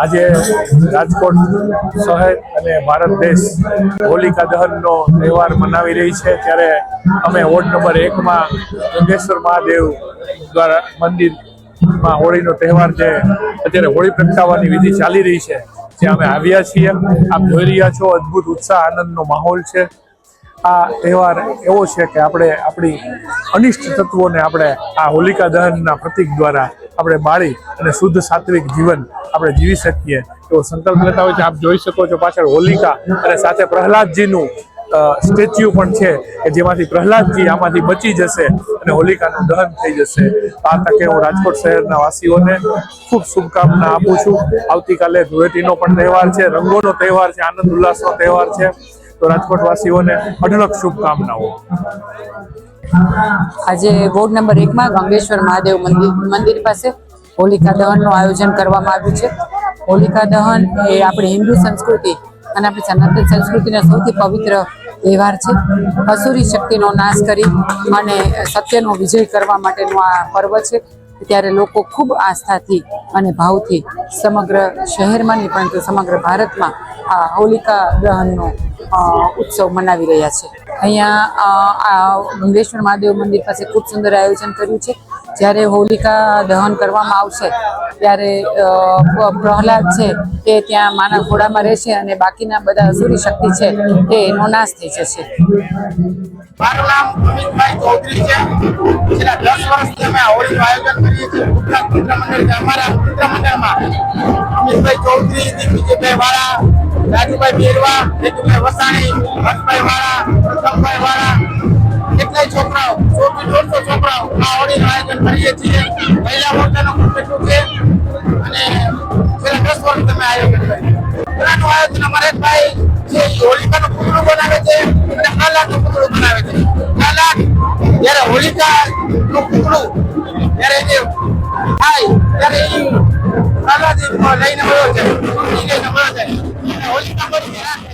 આજે રાજકોટ શહેર અને ભારત દેશ હોલિકા દહનનો તહેવાર મનાવી રહી છે. ત્યારે અમે વોર્ડ નંબર એકમાં ગંગેશ્વર મહાદેવ દ્વારા મંદિરમાં હોળીનો તહેવાર જે અત્યારે હોળી પ્રગટાવવાની વિધિ ચાલી રહી છે, જે અમે આવ્યા છીએ. આપ જોઈ રહ્યા છો, અદ્ભુત ઉત્સાહ, આનંદનો માહોલ છે. આ તહેવાર એવો છે કે આપણે આપણી અનિષ્ટ તત્વોને આપણે આ હોલિકા દહનના પ્રતીક દ્વારા આપણે બાળી અને શુદ્ધ સાત્વિક જીવન આપણે જીવી શકીએ એવો સંકલ્પ લેતા હોય છે. આપ જોઈ શકો છો પાછળ હોલિકા અને સાથે પ્રહલાદજીનું સ્ટેચ્યુ પણ છે કે જેમાંથી પ્રહલાદજી આમાંથી બચી જશે અને હોલિકાનું દહન થઈ જશે. આ તકે હું રાજકોટ શહેરના વાસીઓને ખૂબ શુભકામના આપું છું. આવતીકાલે ધૂળેટીનો પણ તહેવાર છે, રંગોનો તહેવાર છે, આનંદ ઉલ્લાસનો તહેવાર છે. તો રાજકોટ વાસીઓને અઢળક શુભકામનાઓ. આજે વોર્ડ નંબર એકમાં ગંગેશ્વર મહાદેવ મંદિર મંદિર પાસે હોલિકા દહનનું આયોજન કરવામાં આવ્યું છે. હોલિકા દહન એ આપણી હિન્દુ સંસ્કૃતિ અને આપણી સનાતન સંસ્કૃતિનો સૌથી પવિત્ર તહેવાર છે. અસુરી શક્તિનો નાશ કરી અને સત્યનો વિજય કરવા માટેનું આ પર્વ છે. ત્યારે લોકો ખૂબ આસ્થાથી અને ભાવથી સમગ્ર શહેરમાં નહીં પરંતુ સમગ્ર ભારતમાં આ હોલિકા દહનનો ઉત્સવ મનાવી રહ્યા છે. અહીંયા ગંગેશ્વર મહાદેવ મંદિર પાસે ખૂબ સુંદર આયોજન કર્યું છે. જ્યારે હોલિકા દહન કરવામાં આવશે, ત્યારે પ્રહલાદ છે એ ત્યાં માના ઘોડામાં રહેશે અને બાકીના બધા અસુરી શક્તિ છે એ એનો નાશ થઈ જશે. મારું નામ અમિતભાઈ ચૌધરી છે. છેલ્લા દસ વર્ષથી અમે હોળીનું આયોજન કરીએ છીએ. ગુજરાત મિત્ર મંડળમાં અમિતભાઈ ચૌધરી દિગ્વિજયભાઈ વાળા રાજુભાઈ બેરવા હેતુભાઈ વસાણી હર્ષભાઈ વાળા પ્રતાપભાઈ વાળા, કેટલાય છોકરાઓ સો થી દોઢસો છોકરાઓ આ હોળીનું આયોજન કરીએ છીએ. પહેલા ખૂબ એટલું છે? અને છેલ્લા દસ વર્ષ તમે આયોજન કર્યું. પુરાનું આયોજન અમારે ભાઈ જે હોલિકાનું પૂતળું બનાવે છે અને પ્રહલાદનું પૂતળું બનાવે છે. પ્રહલાદ જ્યારે હોલિકાનું પૂતળું જ્યારે જે થાય, ત્યારે એ કાલાજી લઈને મળ્યો છે. લઈને મળ્યો છે. અને હોલિકા મરી જાય